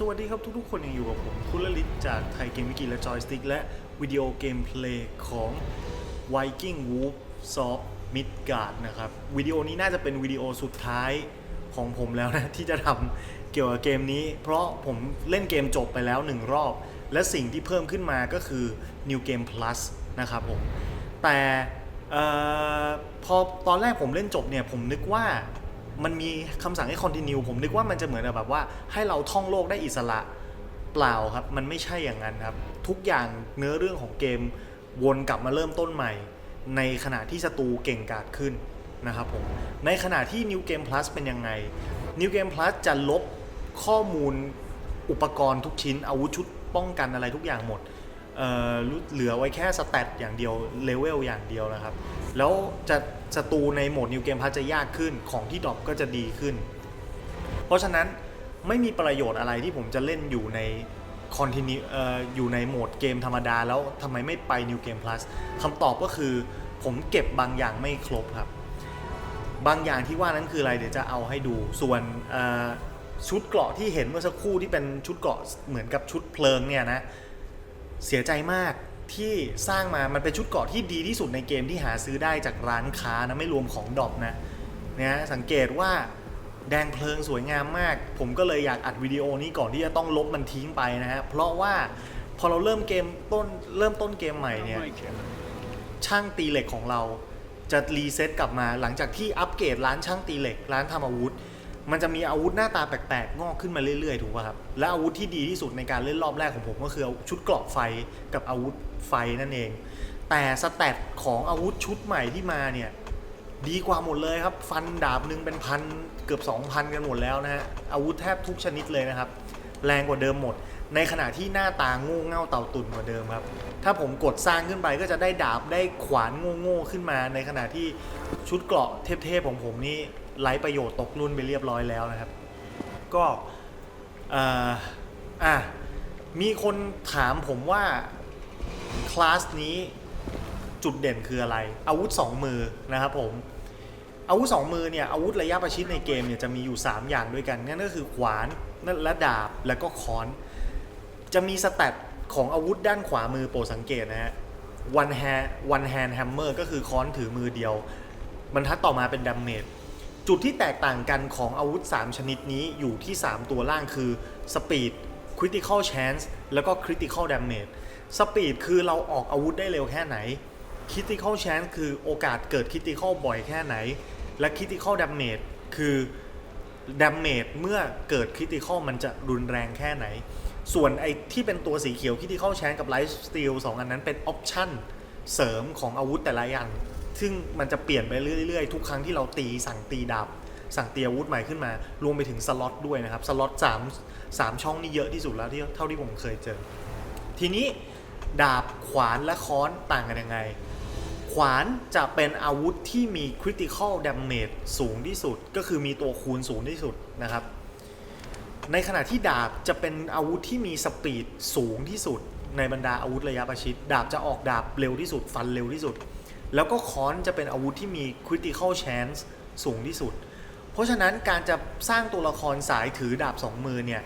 สวัสดีครับทุกๆ คนยังอยู่กับผมคุณลลิตจากไทยเกมวิกิและจอยสติ๊กและวิดีโอเกมเพลย์ของ Viking Wolf Soft Midgard นะครับวิดีโอนี้น่าจะเป็นวิดีโอสุดท้ายของผมแล้วนะ ที่จะทำเกี่ยวกับเกมนี้ เพราะผมเล่นเกมจบไปแล้วหนึ่งรอบ และสิ่งที่เพิ่มขึ้นมาก็คือ New Game Plus นะครับผม แต่ออพอตอนแรกผมเล่นจบเนี่ยผมนึกว่า มันมีคำสั่งให้ continue ผมนึกว่ามันจะเหมือนแบบว่าให้เราท่องโลกได้อิสระเปล่าครับ มันไม่ใช่อย่างนั้นครับ ทุกอย่างเนื้อเรื่องของเกมวนกลับมาเริ่มต้นใหม่ ในขณะที่ศัตรูเก่งกาจขึ้นนะครับผมในขณะที่ New Game Plus เป็นยังไง New Game Plus จะลบข้อมูลอุปกรณ์ทุกชิ้นอาวุธชุดป้องกันอะไรทุกอย่างหมด เเหลือไว้แค่สแตทอย่างเดียวเลเวลอย่างเดียวนะครับ แล้วจะศัตรูในโหมด New Game Plus จะยากขึ้นของที่ดรอปก็จะดีขึ้น เพราะฉะนั้นไม่มีประโยชน์อะไรที่ผมจะเล่นอยู่ใน continue เอ่ออยู่ในโหมดเกมธรรมดา แล้วทำไมไม่ไป New Game Plus คำตอบก็คือผมเก็บบางอย่างไม่ครบครับ บางอย่างที่ว่านั้นคืออะไรเดี๋ยวจะเอาให้ดูส่วนชุดเกราะที่เห็นเมื่อสักครู่ที่เป็นชุดเกราะเหมือนกับชุดเพลิงเนี่ยนะ เสียใจมากที่สร้างมามันเป็นชุดเกราะที่ดีที่สุดในเกมที่หาซื้อได้จากร้านค้านะไม่รวมของดรอปนะเนี่ยสังเกตว่าแดงเพลิงสวยงามมาก ผมก็เลยอยากอัดวิดีโอนี้ก่อนที่จะต้องลบมันทิ้งไปนะฮะเพราะว่าพอเราเริ่มเกมต้นเริ่มต้นเกมใหม่เนี่ยช่างตีเหล็กของเราจะรีเซ็ตกลับมาหลังจากที่อัปเกรดร้านช่างตีเหล็กร้านทำอาวุธ มันจะมีอาวุธหน้าตาแปลกๆ งอกขึ้นมาเรื่อยๆ ถูกป่ะครับ และอาวุธที่ดีที่สุดในการเล่นรอบแรกของผมก็คือชุดเกราะไฟกับอาวุธไฟนั่นเอง แต่สแตทของอาวุธชุดใหม่ที่มาเนี่ยดีกว่าหมดเลยครับ ฟันดาบหนึ่งเป็นพันเกือบ 2,000 กันหมดแล้วนะฮะ อาวุธแทบทุกชนิดเลยนะครับ แรงกว่าเดิมหมด ในขณะที่หน้าตาง่เง่าเต่าตุ่นกว่าเดิมครับ ถ้าผมกดสร้างขึ้นไปก็จะได้ดาบได้ขวานโง่ๆขึ้นมา ในขณะที่ชุดเกราะเทพๆของผมนี่ ไร้ประโยชน์ตกรุ่นไปเรียบร้อยแล้วนะครับ ก็เอ่อะมีคนถามผมว่า คลาสนี้จุดเด่นคืออะไร อาวุธ 2 มือนะครับผม อาวุธ 2 มือเนี่ย อาวุธระยะประชิดในเกมเนี่ยจะมีอยู่ 3 อย่างด้วยกันนั่นก็คือขวานนั่นและดาบแล้วก็ค้อน จะมีสแตทของอาวุธด้านขวามือโปรดสังเกตนะฮะ one hand one hand hammer ก็คือค้อนถือมือเดียว บรรทัดต่อมาเป็นดาเมจ จุดที่แตกต่างกันของอาวุธ 3 ชนิดนี้อยู่ที่ 3 ตัวล่างคือ speed critical chance แล้วก็ critical damage speed คือเราออกอาวุธได้เร็วแค่ไหน critical chance คือโอกาสเกิด critical บ่อยแค่ไหน และ critical damage คือ damage เมื่อเกิด critical มันจะรุนแรงแค่ไหน ส่วนไอ้ที่เป็นตัวสีเขียว critical chance กับ life steal สองอันนั้นเป็น option เสริมของอาวุธแต่ละอย่าง ซึ่งมันจะเปลี่ยนไปเรื่อยๆ ทุกครั้งที่เราตีสั่งตีดาบสั่งตีอาวุธใหม่ขึ้นมา รวมไปถึงสล็อตด้วยนะครับ สล็อต3 3ช่องนี่เยอะที่สุดแล้วที่เท่าที่ผมเคยเจอ ทีนี้ดาบขวานและค้อนต่างกันยังไง ขวานจะเป็นอาวุธที่มี critical damage สูงที่สุด ก็คือมีตัวคูณสูงที่สุดนะครับ ในขณะที่ดาบจะเป็นอาวุธที่มีสปีดสูงที่สุด ในบรรดาอาวุธระยะประชิด ดาบจะออกดาบเร็วที่สุด ฟันเร็วที่สุด แล้วก็ค้อนจะเป็นอาวุธที่มี critical chance สูงที่สุด เพราะฉะนั้นการจะสร้างตัวละครสายถือดาบสองมือเนี่ย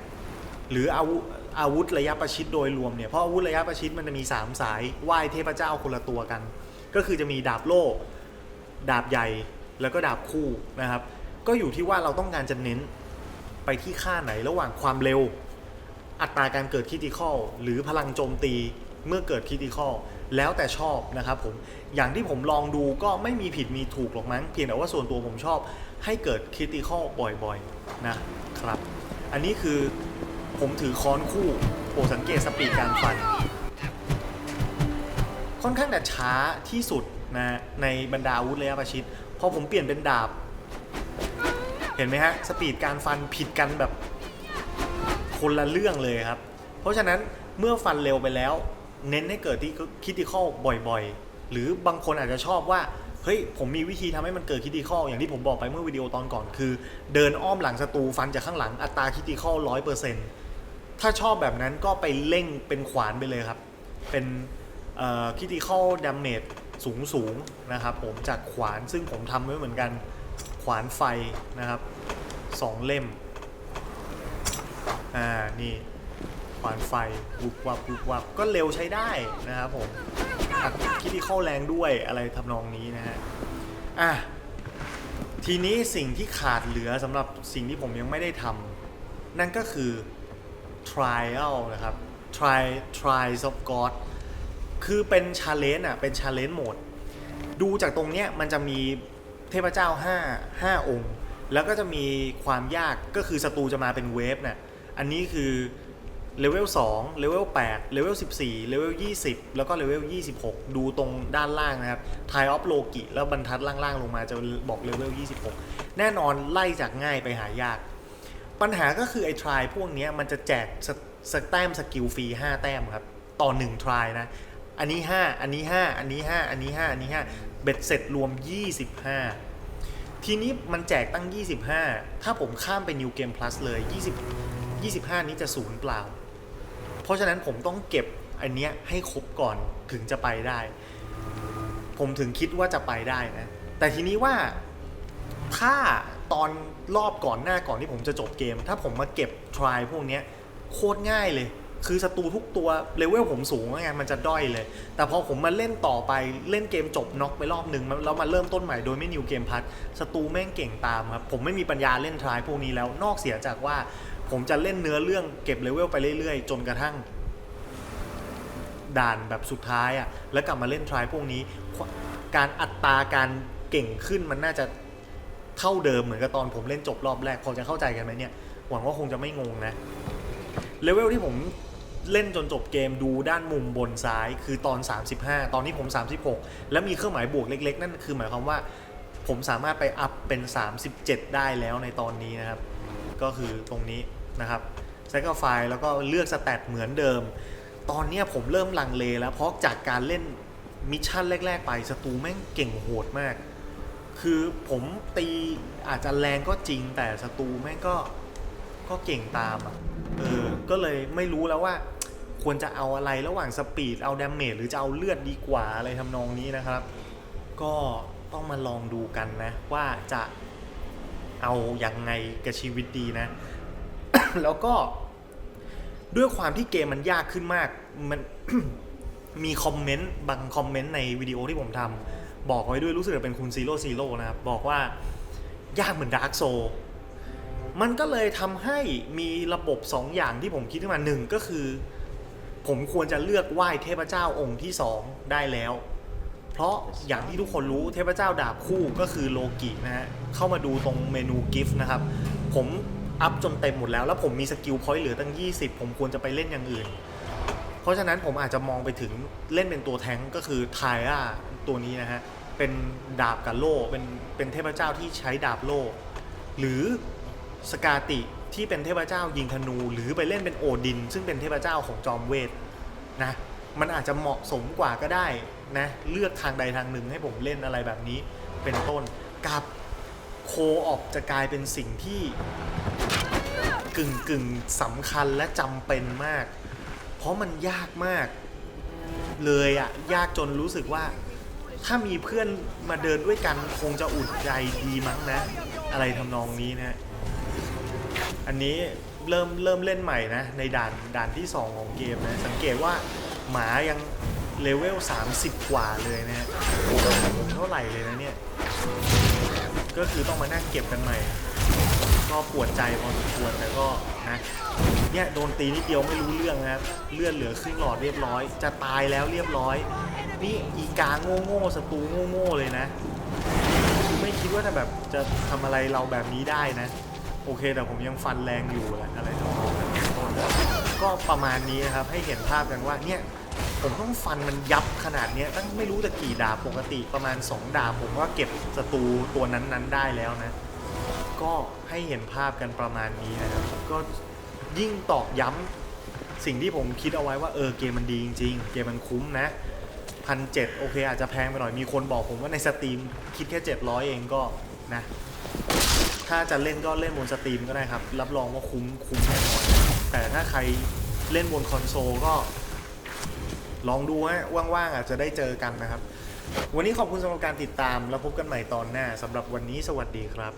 หรืออาวุธอาวุธระยะประชิดโดยรวมเนี่ยเพราะอาวุธระยะประชิดมันจะมี 3 สายไหว้เทพเจ้าคนละตัวกัน ก็คือจะมีดาบโล่ดาบใหญ่แล้วก็ดาบคู่นะครับ ก็อยู่ที่ว่าเราต้องการจะเน้นไปที่ค่าไหนระหว่างความเร็ว อัตราการเกิดคิติคอลหรือพลังโจมตีเมื่อเกิดคิติคอล แล้วแต่ชอบนะครับผมอย่างที่ผมลองดูก็ไม่มีผิดมีถูกหรอกมั้งเพียงแต่ว่าส่วนตัวผมชอบให้เกิดคิติคอลบ่อยๆนะครับ อันนี้คือผมถือค้อนคู่โปรสังเกตสปีดการฟัน ค่อนข้างแต่ช้าที่สุดนะในบรรดาอาวุธระยะประชิดพอผมเปลี่ยนเป็นดาบ เห็นไหมฮะ สปีดการฟันผิดกันแบบคนละเรื่องเลยครับ เพราะฉะนั้นเมื่อฟันเร็วไปแล้ว เน้นให้เกิดที่คิติคอลบ่อยๆ หรือบางคนอาจจะชอบว่าเฮ้ยผมมีวิธีทำให้มันเกิดคิติคอลอย่างที่ผมบอกไปเมื่อวิดีโอตอนก่อน คือ เดินอ้อมหลังศัตรูฟันจากข้างหลังอัตราคิติคอลร้อยเปอร์เซ็นต์ถ้าชอบแบบนั้นก็ไปเร่งเป็นขวานไปเลยครับ เป็นคิติคอลดามเมจสูงสูงๆนะครับผมจากขวานซึ่งผมทำไว้เหมือนกันขวานไฟนะครับสองเล่ม อ่า นี่ ขวานไฟวุบวับวุบวับก็เร็วใช้ได้นะครับผมคิดที่เข้าแรงด้วยอะไรทำนองนี้นะฮะอะทีนี้สิ่งที่ขาดเหลือสำหรับสิ่งที่ผมยังไม่ได้ทำนั่นก็คือ trial นะครับ try try of God คือเป็น challenge อะเป็น challenge mode ดูจากตรงเนี้ยมันจะมีเทพเจ้า 5 5 องค์ แล้วก็จะมีความยากก็คือศัตรูจะมาเป็นเวฟน่ะอันนี้คือ เลเวล2เลเวล8เลเวล14เลเวล20 แล้วก็เลเวล26 ดูตรงด้านล่างนะครับ Tide of Loki แล้วบรรทัดล่างๆ ลงมาจะบอกเลเวล26 แน่นอนไล่จากง่ายไปหายาก ปัญหาก็คือไอ้ทรายพวกนี้มันจะแจกสสแต้มสกิลฟรี 5 แต้มครับ ต่อ 1 ทรายนะ อันนี้ 5 อันนี้ 5 อันนี้ 5 อันนี้ 5 อันนี้ 5 เบ็ดเสร็จรวม 25ทีนี้มันแจกตั้ง 25 ถ้าผมข้ามไป New Game Plus เลย 20 25 นี้จะศูนย์เปล่า เพราะฉะนั้นผมต้องเก็บอันเนี้ยให้ครบก่อนถึงจะไปได้ ผมถึงคิดว่าจะไปได้นะ แต่ทีนี้ว่าถ้าตอนรอบก่อนหน้าก่อนที่ผมจะจบเกม ถ้าผมมาเก็บทรายพวกเนี้ยโคตรง่ายเลย คือศัตรูทุกตัวเลเวลผมสูงไงมันจะด้อยเลย แต่พอผมมาเล่นต่อไปเล่นเกมจบน็อกไปรอบหนึ่งแล้วมาเริ่มต้นใหม่โดยไม่นิวเกมพัทศัตรูแม่งเก่งตามครับผมไม่มีปัญญาเล่นทรายพวกนี้แล้วนอกเสียจากว่า ผมจะเล่นเนื้อเรื่องเก็บเลเวลไปเรื่อยๆ จนกระทั่ง ด่านแบบสุดท้ายอะ่ะ แล้วกลับมาเล่นทรายพวกนี้ การอัตราการเก่งขึ้นมันน่าจะเท่าเดิมเหมือนกับตอนผมเล่นจบรอบแรกพอจะเข้าใจกันไหมเนี่ย หวังว่าคงจะไม่งงนะเลเวลที่ผมเล่นจนจบเกมดูด้านมุมบนซ้ายคือตอน 35 ตอนนี้ผม 36 แล้วมีเครื่องหมายบวกเล็ก ๆ นั่นคือหมายความว่าผมสามารถไปอัพเป็น 37 ได้แล้วในตอนนี้นะครับ ก็คือตรงนี้ นะครับใช้กับไฟแล้วก็เลือกสแตทเหมือนเดิม ตอนนี้ผมเริ่มลังเลแล้ว เพราะจากการเล่นมิชชั่นแรก ๆ ไปศัตรูแม่งเก่งโหดมาก คือผมตีอาจจะแรงก็จริงแต่ศัตรูแม่งก็ก็เก่งตามอะเออก็เลยไม่รู้แล้วว่า ควรจะเอาอะไรระหว่างสปีดเอาดาเมจหรือจะเอาเลือดดีกว่าอะไรทำนองนี้นะครับ ก็ต้องมาลองดูกันนะ ว่าจะเอายังไงกับชีวิตดีนะ แล้วก็ด้วยความที่เกมมันยากขึ้นมาก มันมีคอมเมนต์บางคอมเมนต์ในวิดีโอที่ผมทำบอกไว้ด้วยรู้สึกจะเป็นคุณซีโร่ซีโร่นะครับ บอกว่ายากเหมือนดาร์กโซมันก็เลยทำให้มีระบบ 2 อย่างที่ผมคิดขึ้นมาหนึ่งก็คือ ผมควรจะเลือกไหว้เทพเจ้าองค์ที่ 2 ได้แล้ว เพราะอย่างที่ทุกคนรู้เทพเจ้าดาบคู่ก็คือโลกินะฮะเข้ามาดูตรงเมนูกิฟต์นะครับ ผม อัพจนเต็มหมดแล้ว แล้วผมมีสกิลพอยต์เหลือตั้ง 20 ผมควรจะไปเล่นอย่างอื่น เพราะฉะนั้นผมอาจจะมองไปถึงเล่นเป็นตัวแทงก็คือไทอาตัวนี้นะฮะ เป็นดาบกับโล่เป็นเป็นเทพเจ้าที่ใช้ดาบโล่หรือสกาติที่เป็นเทพเจ้ายิงธนู หรือไปเล่นเป็นโอดิน ซึ่งเป็นเทพเจ้าของจอมเวทนะมันอาจจะเหมาะสมกว่าก็ได้นะเลือกทางใดทางหนึ่งให้ผมเล่นอะไรแบบนี้เป็นต้นกับ โคออกจะกลายเป็นสิ่งที่กึ่งกึ่งสำคัญและจำเป็นมาก เพราะมันยากมาก เลยอะยากจนรู้สึกว่า ถ้ามีเพื่อนมาเดินด้วยกันคงจะอุ่นใจดีมั้งนะ อะไรทำนองนี้นะ อันนี้เริ่มเริ่มเล่นใหม่นะ ในด่านด่านที่ 2 ของเกมนะ สังเกตว่าหมายังเลเวล 30 กว่าเลยนะฮะโอ้โหผมเท่าไหร่เลยนะเนี่ย ก็คือต้องมานั่งเก็บกันใหม่ ก็ปวดใจพอสมควรแต่ก็นะเนี่ยโดนตีนิดเดียวไม่รู้เรื่องนะครับเลือดเหลือครึ่งหลอดเรียบร้อย จะตายแล้วเรียบร้อย นี่อีกาโง่โง่ศัตรูโง่โง่เลยนะไม่คิดว่าจะแบบจะทำอะไรเราแบบนี้ได้นะ โอเคแต่ผมยังฟันแรงอยู่แหละอะไรทำนองนั้นก็ประมาณนี้นะครับให้เห็นภาพกันว่าเนี่ย ผมต้องฟันมันยับขนาดเนี้ยตั้งไม่รู้จะกี่ดาบปกติประมาณ 2 ดาบผมว่าเก็บศัตรูตัวนั้นๆได้แล้วนะ ก็ให้เห็นภาพกันประมาณนี้นะครับ ก็ยิ่งตอกย้ำสิ่งที่ผมคิดเอาไว้ว่าเออเกมมันดีจริง ๆ เกมมันคุ้มนะพันเจ็ดโอเค อาจจะแพงไปหน่อยมีคนบอกผมว่าในสตรีมคิดแค่ 700 เองก็นะ ถ้าจะเล่นก็เล่นบนสตรีมก็ได้ครับ รับรองว่าคุ้มคุ้มแน่นอนแต่ถ้าใครเล่นบนคอนโซลก็ ลองดูฮะว่างๆอาจจะได้เจอกันนะครับ วันนี้ขอบคุณสำหรับการติดตามแล้วพบกันใหม่ตอนหน้าสำหรับวันนี้สวัสดีครับ